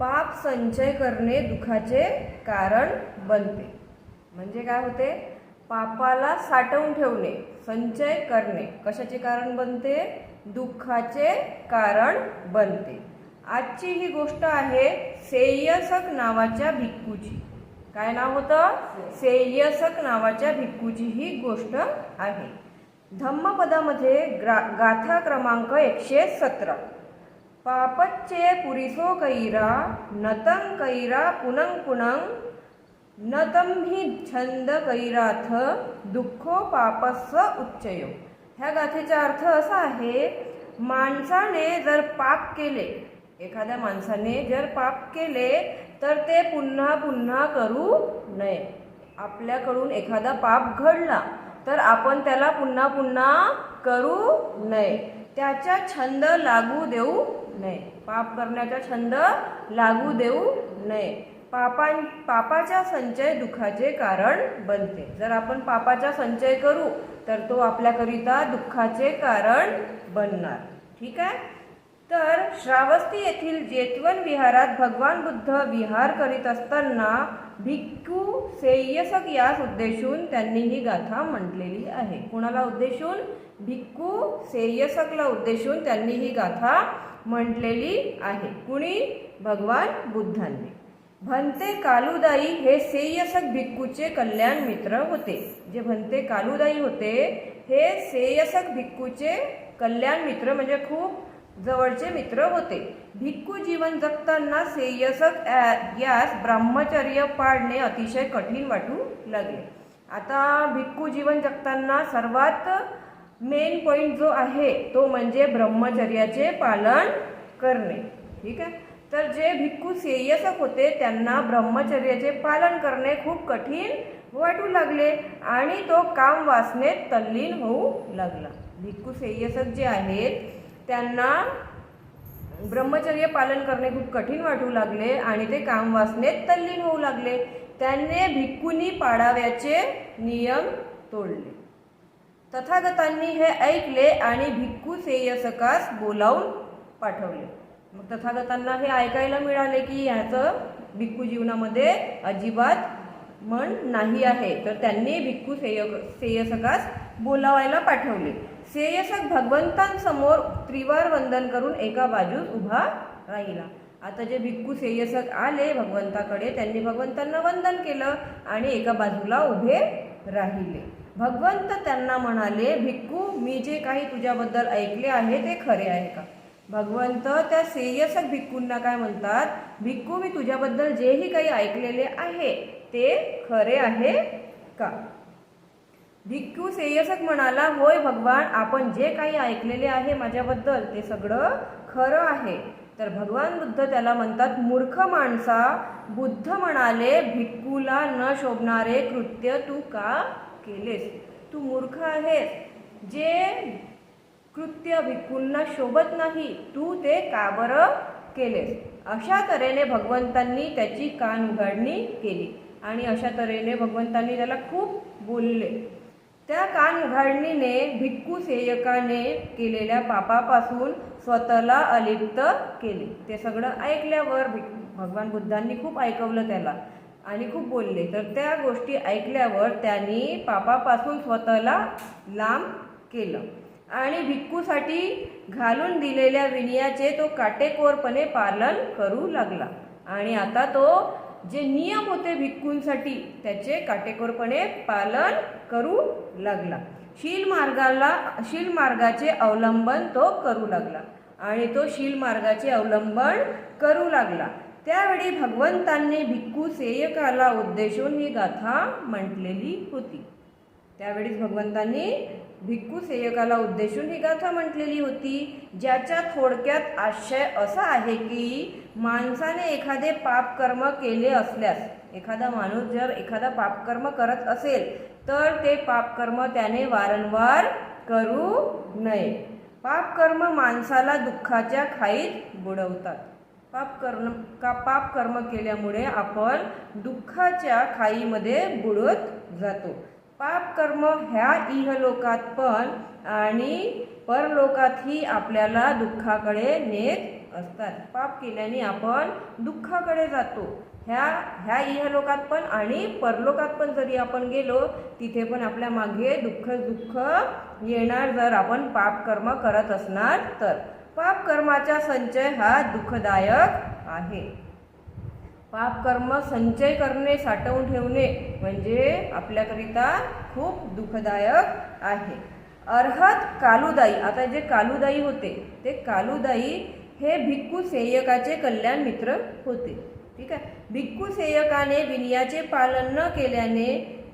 पाप संचय करणे दुःखाचे कारण बनते. म्हणजे काय होते? पापाला साठवून ठेवणे संचय करणे. कशाचे कारण बनते? दुःखाचे कारण बनते. आजची ही गोष्ट आहे सेयसक नावाच्या भिक्कूची काय नाव होतं? सेयसक नावाच्या भिक्खूची ही गोष्ट आहे. धम्मपदामध्ये ग्रा गाथा क्रमांक एकशे सतरा. पापच्चे पुरिसो कैरा नतं कैरा पुनंग पुनंग नतं हि छंद कैराथ दुःखो पापस्व उच्चयो. ह्या गाथेचा अर्थ असा आहे माणसाने जर पाप केले एखाद्या माणसाने जर पाप केले तर ते पुन्हा पुन्हा करू नये. आपल्याकडून एखादा पाप घडला तर आपण त्याला पुन्हा पुन्हा करू नये. त्याचा छंद लागू देऊ नये. पाप करण्याचा छंद लागू देऊ नये. पापां पापाचा संचय दुःखाचे कारण बनते. जर आपण पापाचा संचय करू तर तो आपल्याकरिता दुःखाचे कारण बनणार. ठीक आहे? तर श्रावस्ती येथील जेतवन विहारात भगवान बुद्ध विहार करीत असताना भिक्खू सेयसक यास उद्देशून त्यांनी ही गाथा म्हटलेली आहे. कुणाला उद्देशून? भिक्खू सेयसकला उद्देशून त्यांनी ही गाथा म्हटलेली आहे. कुणी? भगवान बुद्धांनी. भंते कालुदाई हे सेयसक भिक्खूचे कल्याण मित्र होते. जे भंते कालुदाई होते हे सेयसक भिक्खूचे कल्याण मित्र म्हणजे खूप जवळचे मित्र होते. भिक्खू जीवन जगताना सेयसक यास ब्रह्मचर्य पाळणे अतिशय कठीण वाटू लागले. आता भिक्खू जीवन जगताना सर्वात मेन पॉईंट जो आहे तो म्हणजे ब्रह्मचर्याचे पालन करणे. ठीक आहे? तर जे भिक्खू सेयसक होते त्यांना ब्रह्मचर्याचे पालन करणे खूप कठीण वाटू लागले आणि तो काम वासनेत तल्लीन होऊ लागला. भिक्खू सेयसक जे आहेत त्यांना ब्रह्मचर्य पालन करणे खूप कठीण वाटू लागले आणि ते काम वासनेत तल्लीन होऊ लागले. त्यांनी भिक्कुनी पाडाव्याचे नियम तोडले. तथागतांनी हे ऐकले आणि भिक्खू सेयसकास बोलावून पाठवले. मग तथागतांना हे ऐकायला मिळाले की ह्याचं भिक्खू जीवनामध्ये अजिबात म्हण नाही आहे. तर त्यांनी भिक्खू सेय सेयसकास बोलावायला पाठवले. सेयसक भगवंतांसमोर त्रिवार वंदन करून एका बाजूस उभा राहिला. आता जे भिक्खू सेयसक आले भगवंताकडे त्यांनी भगवंतांना वंदन केलं आणि एका बाजूला उभे राहिले. भगवंत त्यांना म्हणाले भिक्खू मी जे काही तुझ्याबद्दल ऐकले आहे ते खरे आहे का? भगवंत त्या सेयसक भिक्खूंना काय म्हणतात भिक्खू मी तुझ्याबद्दल जेही काही ऐकलेले आहे ते खरे आहे का? भिक्खू सेयसक म्हणाला होय भगवान आपण जे काही ऐकलेले आहे माझ्याबद्दल ते सगळं खरं आहे. तर भगवान बुद्ध त्याला म्हणतात मूर्ख माणसा बुद्ध म्हणाले भिक्खूला न शोभणारे कृत्य तू का केलेस? तू मूर्ख आहेस. जे कृत्य भिक्खूंना शोभत नाही तू ते का बरं केलेस? अशा तऱ्हेने भगवंतांनी त्याची कान उघडणी केली. आणि अशा तऱ्हेने भगवंतांनी त्याला खूप बोलले. त्या कान उघाडणीने भिक्खू सेयकाने केलेल्या पापापासून स्वतःला अलिप्त केले. ते सगळं ऐकल्यावर भिक भगवान बुद्धांनी खूप ऐकवलं त्याला आणि खूप बोलले. तर त्या गोष्टी ऐकल्यावर त्यांनी पापापासून स्वतःला लांब केलं. आणि भिक्खूसाठी घालून दिलेल्या विनयाचे तो काटेकोरपणे पालन करू लागला. आणि आता तो जे नियम होते भिक्खूंसाठी त्याचे काटेकोरपणे पालन करू लागला. शील मार्गाला शील मार्गाचे अवलंबन तो करू लागला आणि तो शील मार्गाचे अवलंबन करू लागला. त्यावेळी भगवंतांनी भिक्खू सेयकाला उद्देशून ही गाथा म्हटलेली होती. त्यावेळीच भगवंतांनी भिक्खू सेयकाला उद्देशून ही गाथा म्हटलेली होती ज्याच्या थोडक्यात आशय असा आहे की माणसाने एखादे पापकर्म केले असल्यास एखादा माणूस जर एखादा पापकर्म करत असेल तर ते पापकर्म त्याने वारंवार करू नये. पापकर्म माणसाला दुःखाच्या खाईत बुडवतात. पापकर्म का पापकर्म केल्यामुळे आपण दुःखाच्या खाईमध्ये बुडत जातो. पापकर्म ह्या इहलोकात पण आणि परलोकातही आपल्याला दुःखाकडे नेत असतात. पाप केल्याने आपण दुःखाकडे जातो. ह्या ह्या इहलोकात पण आणि परलोकात पण जरी आपण गेलो तिथे पण आपल्या मागे दुःख दुःख येणार जर आपण पाप कर्म करत असणार तर. पाप कर्माचा संचय हा दुःखदायक आहे. पाप कर्म संचय करणे साठवून ठेवणे म्हणजे आपल्याकरिता खूप दुःखदायक आहे. अर्हत कालुदाई आता जे कालुदाई होते ते कालुदाई हे भिक्खू सेयकाचे कल्याण मित्र होते. ठीक आहे? भिक्खू सेयकाने विनयाचे पालन न केल्याने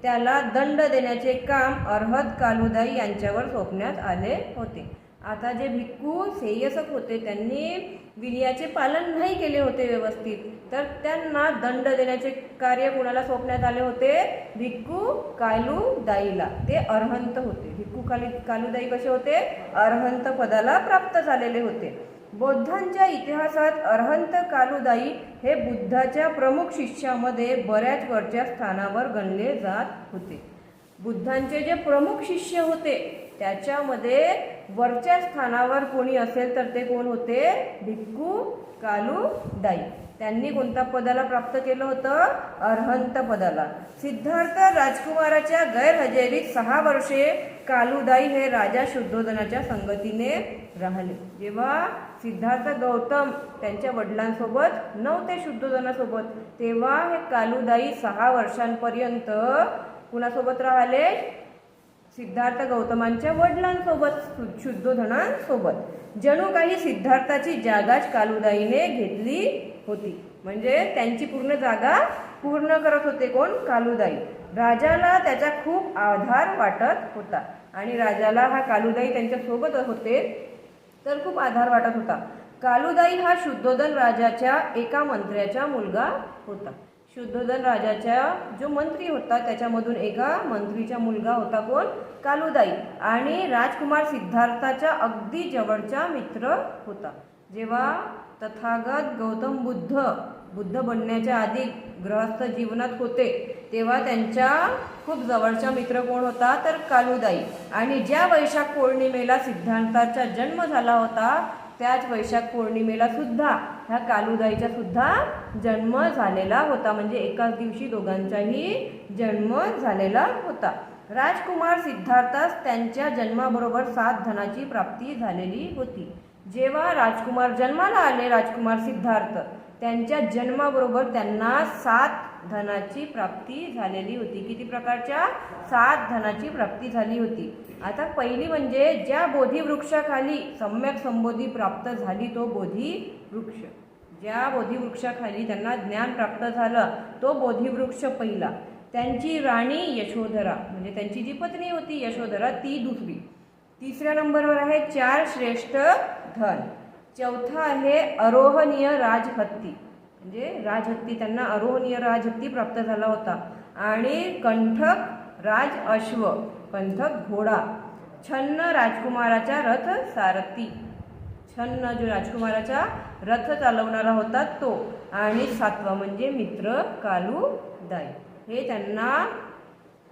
त्याला दंड देण्याचे काम अर्हत कालुदाई यांच्यावर सोपण्यात आले होते. आता जे भिक्खू सेयसक होते त्यांनी विनयाचे पालन नाही केले होते व्यवस्थित. तर त्यांना दंड देण्याचे कार्य कोणाला सोपण्यात आले होते? भिक्खू कालुदाईला. ते अर्हंत होते. भिक्खू काली कालुदाई कसे होते? अर्हंत पदाला प्राप्त झालेले होते. बौद्धांच्या इतिहासात अर्हंत कालुदाई हे बुद्धाच्या प्रमुख शिष्यामध्ये बऱ्याच वरच्या स्थानावर गणले जात होते. बुद्धांचे जे प्रमुख शिष्य होते त्याच्यामध्ये वरच्या स्थानावर कोणी असेल तर ते कोण होते? भिक्खू कालू दाई. त्यांनी कोणत्या पदाला प्राप्त केलं होतं? अर्हंत पदाला. सिद्धार्थ राजकुमाराच्या गैरहजेरीत सहा वर्षे कालुदाई हे राजा शुद्धोधनाच्या संगतीने राहिले. जेव्हा सिद्धार्थ गौतम त्यांच्या वडिलांसोबत नव्हते शुद्धोधनासोबत तेव्हा हे कालुदाई सहा वर्षांपर्यंत कुणासोबत राहिले? सिद्धार्थ गौतमांच्या वडिलांसोबत शुद्धोधनांसोबत जणू काही सिद्धार्थाची जागाच कालुदाईने घेतली होती. म्हणजे त्यांची पूर्ण जागा पूर्ण करत होते कोण? कालुदाई. राजाला त्याचा खूप आधार वाटत होता. आणि राजाला हा कालुदाई त्यांच्यासोबत होते तर खूप आधार वाटत होता. कालुदाई हा शुद्धोधन राजाच्या एका मंत्र्याचा मुलगा होता. शुद्धोधन राजाच्या जो मंत्री होता त्याच्यामधून एका मंत्रीचा मुलगा होता कोण? कालुदाई. आणि राजकुमार सिद्धार्थाच्या अगदी जवळचा मित्र होता. जेव्हा तथागत गौतम बुद्ध बुद्ध बनण्याच्या आधी गृहस्थ जीवनात होते तेव्हा त्यांच्या खूप जवळचा मित्र कोण होता? तर कालुदाई. आणि ज्या वैशाख पौर्णिमेला सिद्धांताचा जन्म झाला होता त्याच वैशाख पौर्णिमेला सुद्धा ह्या कालुदाईचा सुद्धा जन्म झालेला होता. म्हणजे एकाच दिवशी दोघांचाही जन्म झालेला होता. राजकुमार सिद्धार्थास त्यांच्या जन्माबरोबर सात धनाची प्राप्ती झालेली होती. जेव्हा राजकुमार जन्माला आले राजकुमार सिद्धार्थ त्यांच्या जन्माबरोबर त्यांना सात धनाची प्राप्ती झालेली होती. किती प्रकारच्या? सात धनाची प्राप्ती झाली होती. आता पहिली म्हणजे ज्या बोधी वृक्षाखाली सम्यक संबोधी प्राप्त झाली तो बोधी वृक्ष ज्या बोधी वृक्षाखाली त्यांना ज्ञान प्राप्त झालं तो बोधी वृक्ष पहिला. त्यांची राणी यशोधरा म्हणजे त्यांची जी पत्नी होती यशोधरा ती दुसरी. तिसऱ्या नंबरवर आहे चार श्रेष्ठ धन. चौथा आहे अरोहणीय राजहत्ती. म्हणजे राजहत्ती त्यांना अरोहणीय राजहत्ती प्राप्त झाला होता. आणि कंठक राज अश्व कंठक घोडा छन्न राजकुमाराचा रथ सारथी. छन्न जो राजकुमाराचा रथ चालवणारा होता तो. आणि सातवा म्हणजे मित्र कालूदाय हे त्यांना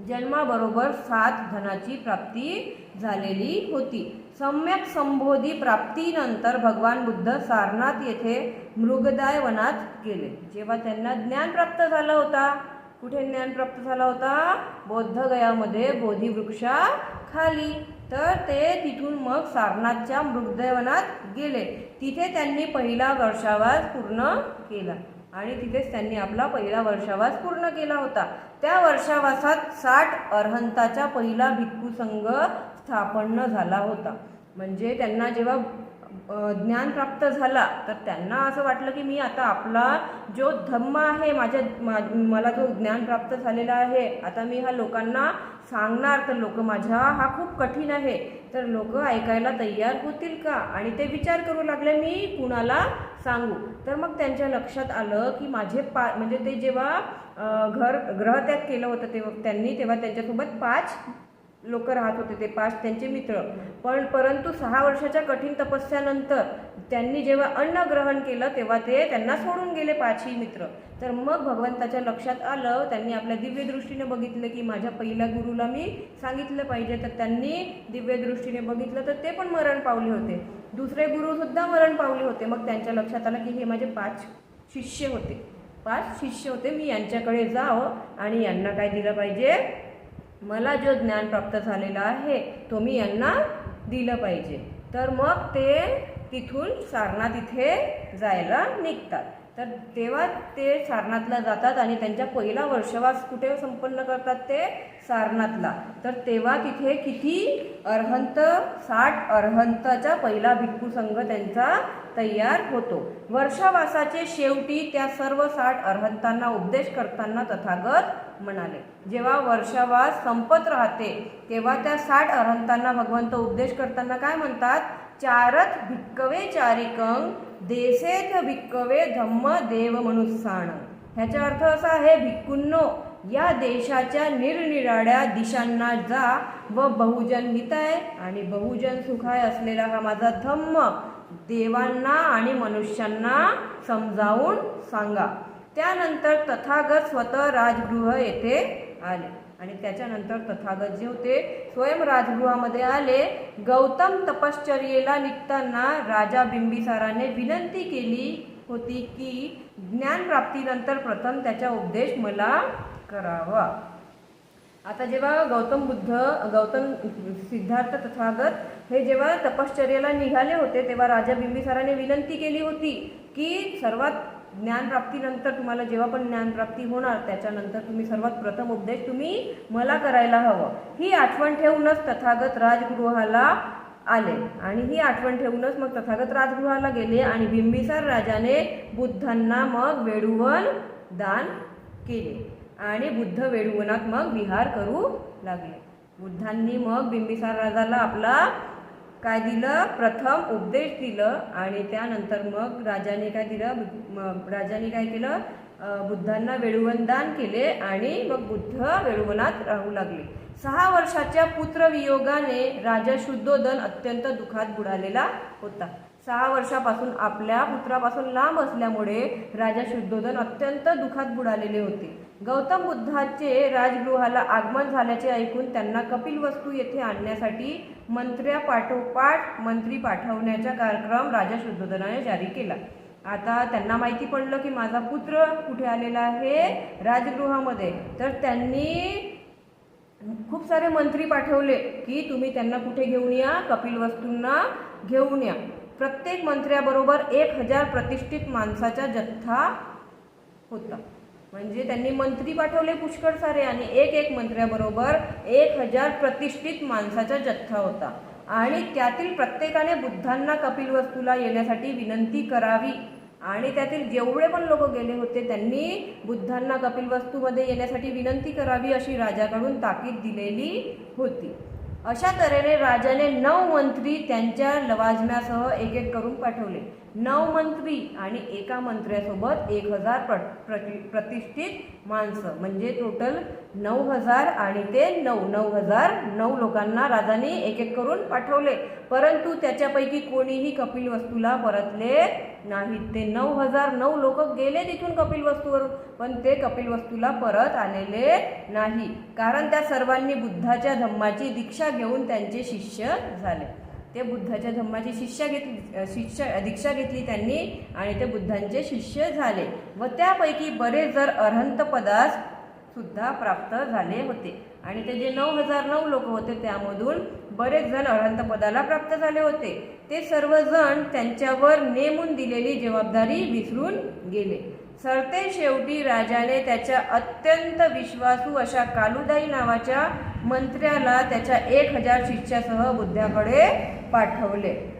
जन्माबरोबर सात धनाची प्राप्ती झालेली होती. सम्यक संबोधी प्राप्तीनंतर भगवान बुद्ध सारनाथ येथे मृगदाय वनात गेले. जेव्हा त्यांना ज्ञान प्राप्त झाला होता कुठे ज्ञान प्राप्त झाला होता? बौद्धगयामध्ये बोधिवृक्षा खाली तर ते तिथून मग सारनाथच्या मृगदैवनात गेले. तिथे त्यांनी पहिला वर्षावास पूर्ण केला आणि तिथेच त्यांनी आपला पहिला वर्षावास पूर्ण केला होता. त्या वर्षावासात साठ अर्हंताचा पहिला भिक्खू संघ स्थापन झाला होता. म्हणजे त्यांना जेव्हा ज्ञान प्राप्त झाला तर त्यांना असं वाटलं की मी आता आपला जो धम्म आहे माझ्या मा- मला जो ज्ञान प्राप्त झालेला आहे. आता मी हा लोकांना सांगणार तर लोक माझ्या हा खूप कठीण आहे. तर लोक ऐकायला तयार होतील का? आणि ते विचार करू लागले मी कुणाला सांगू? तर मग त्यांच्या लक्षात आलं की माझे पा म्हणजे ते जेव्हा घर ग्रहत्याग केलं होतं तेव्हा त्यांनी तेव्हा त्यांच्यासोबत पाच लोक राहत होते ते पाच त्यांचे मित्र. पण परंतु सहा वर्षाच्या कठीण तपस्यानंतर त्यांनी जेव्हा अन्न ग्रहण केलं तेव्हा ते त्यांना सोडून गेले पाचही मित्र. तर मग भगवंताच्या लक्षात आलं त्यांनी आपल्या दिव्यदृष्टीने बघितलं की माझ्या पहिल्या गुरुला मी सांगितलं पाहिजे. तर त्यांनी दिव्यदृष्टीने बघितलं तर ते पण मरण पावले होते. दुसरे गुरुसुद्धा मरण पावले होते. मग त्यांच्या लक्षात आलं की हे माझे पाच शिष्य होते. पाच शिष्य होते. मी यांच्याकडे जावं आणि यांना काय दिलं पाहिजे? मला जो ज्ञान प्राप्त झालेला आहे तो मी यांना दिलं पाहिजे. तर मग ते तिथून सारनाथ इथे जायला निघतात. तर तेव्हा ते सारनाथला जातात आणि त्यांच्या पहिला वर्षवास कुठे संपन्न करतात ते? सारनाथला. तर तेव्हा तिथे किती अर्हंत साठ अर्हंताचा पहिला भिक्खू संघ त्यांचा तयार होतो. वर्षावासाचे शेवटी त्या सर्व साठ अर्हंतांना उपदेश करताना तथागत म्हणाले. जेव्हा वर्षावास संपत राहते तेव्हा त्या साठ अरहंतांना भगवंत उपदेश करताना काय म्हणतात? चारथ भिक्कवे चारिकं देसेथ भिक्कवे धम्म देव मनुस्साण ह्याचा अर्थ असा आहे भिक्कुन्नो या देशाच्या निरनिराळ्या दिशांना जा व बहुजन हिताय आणि बहुजन सुखाय असलेला हा माझा धम्म देवांना आणि मनुष्यांना समजावून सांगा. त्यानंतर तथागत स्वतः राजगृह येथे आले. आणि त्याच्यानंतर तथागत जे होते स्वयं राजगृहामध्ये आले. गौतम तपश्चर्येला निघताना राजा बिंबिसाराने विनंती केली होती की ज्ञानप्राप्तीनंतर प्रथम त्याचा उपदेश मला करावा. आता जेव्हा गौतम बुद्ध गौतम सिद्धार्थ तथागत हे जेव्हा तपश्चर्याला निघाले होते तेव्हा राजा बिंबिसाराने विनंती केली होती की सर्वात ज्ञानप्राप्तीनंतर तुम्हाला जेव्हा पण ज्ञानप्राप्ती होणार त्याच्यानंतर तुम्ही सर्वात प्रथम उपदेश तुम्ही मला करायला हवं. ही आठवण ठेवूनच तथागत राजगृहाला आले. आणि ही आठवण ठेवूनच मग तथागत राजगृहाला गेले आणि बिंबिसार राजाने बुद्धांना मग वेडुवन दान केले. आणि बुद्ध वेडुवनात मग विहार करू लागले. बुद्धांनी मग बिंबिसार राजाला आपला काय दिलं? प्रथम उपदेश दिलं आणि त्यानंतर मग राजाने काय दिलं? राजाने काय केलं? बुद्धांना वेळुवन दान केले आणि मग बुद्ध वेळुवनात राहू लागले. सहा वर्षाच्या पुत्रवियोगाने राजा शुद्धोदन अत्यंत दुःखात बुडालेला होता. सहा वर्षापासून आपल्या पुत्रापासून लांब असल्यामुळे राजा शुद्धोदन अत्यंत दुःखात बुडालेले होते. गौतम बुद्धाचे राजगृहाला आगमन झाल्याचे ऐकून त्यांना कपिलवस्तू येथे आणण्यासाठी मंत्र्या पाठोपाठ मंत्री पाठवण्याचा कार्यक्रम राजा शुद्धोधनाने जारी केला. आता त्यांना माहिती पडलं की माझा पुत्र कुठे आलेला आहे? राजगृहामध्ये. तर त्यांनी खूप सारे मंत्री पाठवले की तुम्ही त्यांना कुठे घेऊन या? कपिल वस्तूंना घेऊन या. प्रत्येक मंत्र्याबरोबर एक हजार प्रतिष्ठित माणसाचा जथ्था होता. म्हणजे त्यांनी मंत्री पाठवले पुष्कळ सारे आणि एक एक मंत्र्याबरोबर एक हजार प्रतिष्ठित माणसाचा जथ्था होता. आणि त्यातील प्रत्येकाने बुद्धांना कपिलवस्तूला येण्यासाठी विनंती करावी. आणि त्यातील जेवढे पण लोक गेले होते त्यांनी बुद्धांना कपिलवस्तूमध्ये येण्यासाठी विनंती करावी अशी राजाकडून ताकीद दिलेली होती. अशा तऱ्हेने राजाने नऊ मंत्री त्यांच्या लवाजम्यासह एक एक करून पाठवले. नऊ मंत्री आणि एका मंत्र्यासोबत एक हजार प्र प्रति प्रतिष्ठित माणसं. म्हणजे टोटल नऊ हजार आणि ते नऊ नऊ हजार नऊ लोकांना राजाने एक एक करून पाठवले. परंतु त्याच्यापैकी कोणीही कपिल वस्तूला परतले नाहीत. ते नऊ हजार नऊ लोक गेले तिथून कपिल वस्तूवरून पण ते कपिल वस्तूला परत आलेले नाही. कारण त्या सर्वांनी बुद्धाच्या धम्माची दीक्षा घेऊन त्यांचे शिष्य झाले. ते बुद्धाच्या धम्माची शिष्या घेतली शिष्य दीक्षा घेतली त्यांनी आणि ते बुद्धांचे शिष्य झाले व त्यापैकी बरेच जर अर्हंत पदास सुद्धा प्राप्त झाले होते. आणि ते जे नऊ हजार नऊ लोक होते त्यामधून बरेच जण अरहंत पदाला प्राप्त झाले होते. ते सर्वजण त्यांच्यावर नेमून दिलेली जबाबदारी विसरून गेले. सरते शेवटी राजाने त्याच्या अत्यंत विश्वासू अशा कालुदाई नावाच्या मंत्र्याला त्याच्या एक हजार शिष्यासह बुद्धाकडे पाठवले.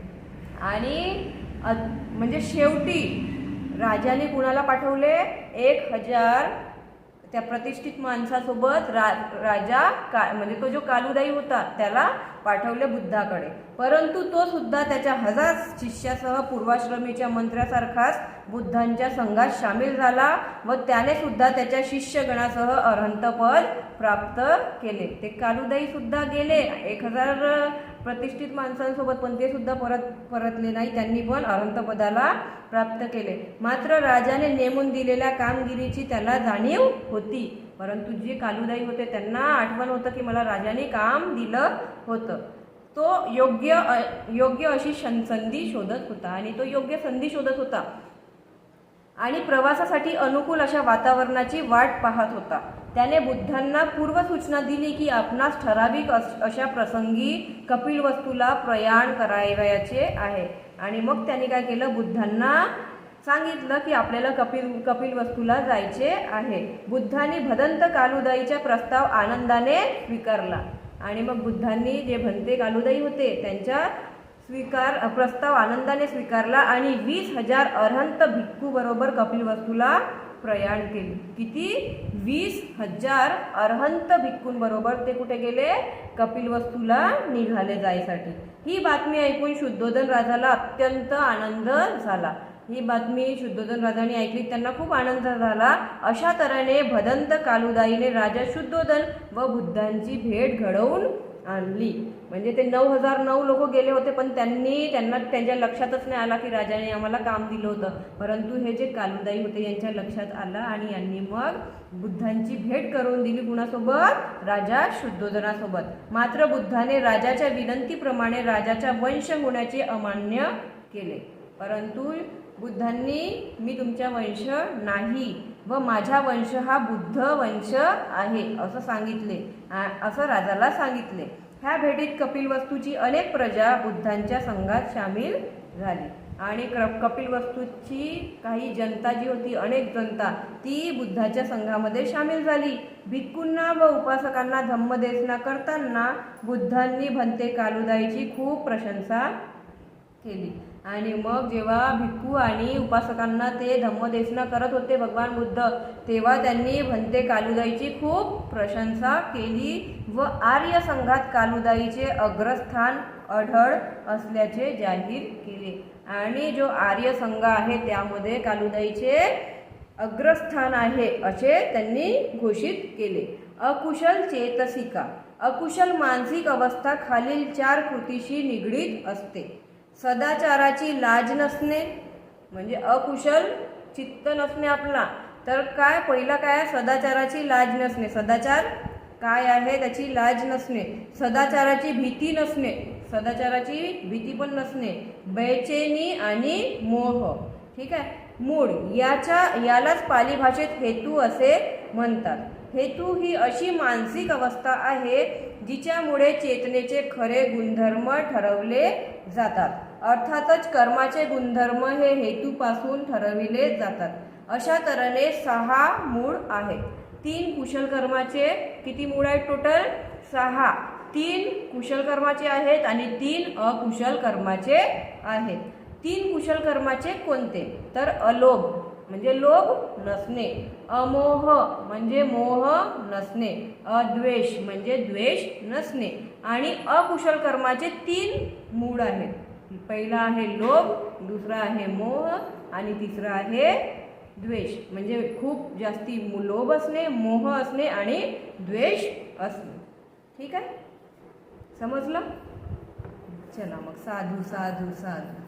आणि अ- म्हणजे शेवटी राजाने कुणाला पाठवले? एक हजार त्या प्रतिष्ठित माणसासोबत रा राजा का म्हणजे तो जो कालुदाई होता त्याला पाठवले बुद्धाकडे. परंतु तो सुद्धा त्याच्या हजार शिष्यासह पूर्वाश्रमीच्या मंत्र्यासारखाच बुद्धांच्या संघात सामील झाला व त्याने सुद्धा त्याच्या शिष्यगणासह अरहंतपद प्राप्त केले. ते कालुदाई सुद्धा गेले. एक हजार प्रतिष्ठित माणसांसोबत पण ते सुद्धा परत परतले नाही. त्यांनी पण अनंतपदाला प्राप्त केले. मात्र राजाने नेमून दिलेल्या कामगिरीची त्याला जाणीव होती. परंतु जे कालुदाई होते त्यांना आठवण होतं की मला राजाने काम दिलं होतं. तो योग्य अ- योग्य अशी संधी शोधत होता आणि तो योग्य संधी शोधत होता. आणि प्रवासासाठी अनुकूल अशा वातावरणाची वाट पाहत होता. त्याने बुद्धांना पूर्वसूचना दिली की आपणास ठराविक अश- अशा प्रसंगी कपिलवस्तूला प्रयाण करावयाचे आहे. आणि मग त्याने काय केलं? बुद्धांना सांगितलं की आपल्याला कपिल कपिलवस्तूला जायचे आहे. बुद्धांनी भदंत कालुदाईचा प्रस्ताव आनंदाने स्वीकारला. आणि मग बुद्धांनी जे भंते कालुदाई होते त्यांच्या स्वीकार प्रस्ताव आनंदाने स्वीकारला आणि वीस हजार अरहंत भिक्खू बरोबर कपिलवस्तूला प्रयाण केले. किती? वीस हजार अरहंत भिक्खूंबरोबर ते कुठे गेले? कपिलवस्तूला निघाले जायसाठी. ही बातमी ऐकून शुद्धोधन राजाला अत्यंत आनंद झाला. ही बातमी शुद्धोधन राजाने ऐकली त्यांना खूप आनंद झाला. अशा तऱ्हेने भदंत कालुदाईने राजा शुद्धोधन व बुद्धांची भेट घडवून आणली. म्हणजे ते नऊ हजार नऊ लोक गेले होते पण त्यांनी त्यांना त्यांच्या लक्षातच नाही आला की राजाने आम्हाला काम दिलं होतं. परंतु हे जे कालुदाई होते यांच्या लक्षात आलं आणि यांनी मग बुद्धांची भेट करून दिली कुणासोबत? राजा शुद्धोधनासोबत मात्र बुद्धाने राजाच्या विनंतीप्रमाणे राजाच्या वंश होण्याचे अमान्य केले. परंतु बुद्धांनी मी तुमच्या वंश नाही. व माझा वंश हा बुद्ध वंश आहे असं सांगितले. असं राजाला सांगितले. ह्या भेटीत कपिलवस्तूची अनेक प्रजा बुद्धांच्या संघात सामील झाली. आणि क कपिलवस्तूची काही जनता जी होती अनेक जनता ती बुद्धाच्या संघामध्ये सामील झाली. भिक्खूंना व उपासकांना धम्मदेशना करताना बुद्धांनी भंते कालुदाईची खूप प्रशंसा केली. आणि मग जेव्हा भिक्खू आणि उपासकांना ते धम्मदेशना करत होते भगवान बुद्ध तेव्हा त्यांनी भंते कालुदाईची खूप प्रशंसा केली व आर्य संघात कालुदाईचे अग्रस्थान अढळ असल्याचे जाहीर केले. आणि जो आर्य संघ आहे त्यामध्ये कालुदाईचे अग्रस्थान आहे असे त्यांनी घोषित केले. अकुशल चेतसिका अकुशल मानसिक अवस्था खालील चार कृतीशी निगडीत असते. सदाचाराची लाज नसणे म्हणजे अकुशल चित्त नसणे आपला. तर काय पहिला काय आहे? सदाचाराची लाज नसणे. सदाचार काय आहे? त्याची लाज नसणे. सदाचाराची भीती नसणे. सदाचाराची भीती पण नसणे. बैचेनी आणि मोह. ठीक आहे? मूळ याच्या यालाच पाली भाषेत हेतू असे म्हणतात. हेतू ही अशी मानसिक अवस्था आहे जिच्यामुळे चेतनेचे खरे गुणधर्म ठरवले जातात. अर्थातच कर्माचे गुणधर्म हे हेतूपासून ठरविले जातात. अशा तऱ्हेने सहा मूळ आहेत. तीन कुशल कर्माचे किती मूळ आहेत टोटल सहा. तीन कुशल कर्माचे आहेत आणि तीन अकुशल कर्माचे आहेत. तीन कुशल कर्माचे कोणते? तर अलोभ म्हणजे लोभ नसणे. अमोह म्हणजे मोह नसणे. अद्वेष म्हणजे द्वेष नसणे. आणि अकुशल कर्माचे तीन मूळ आहेत. पहिला आहे लोभ दुसरा आहे मोह आणि तिसरा आहे द्वेष. म्हणजे खूप जास्ती लोभ असणे मोह असणे आणि द्वेष असणे. ठीक आहे? समजलं? चला मग. साधू साधू साधू.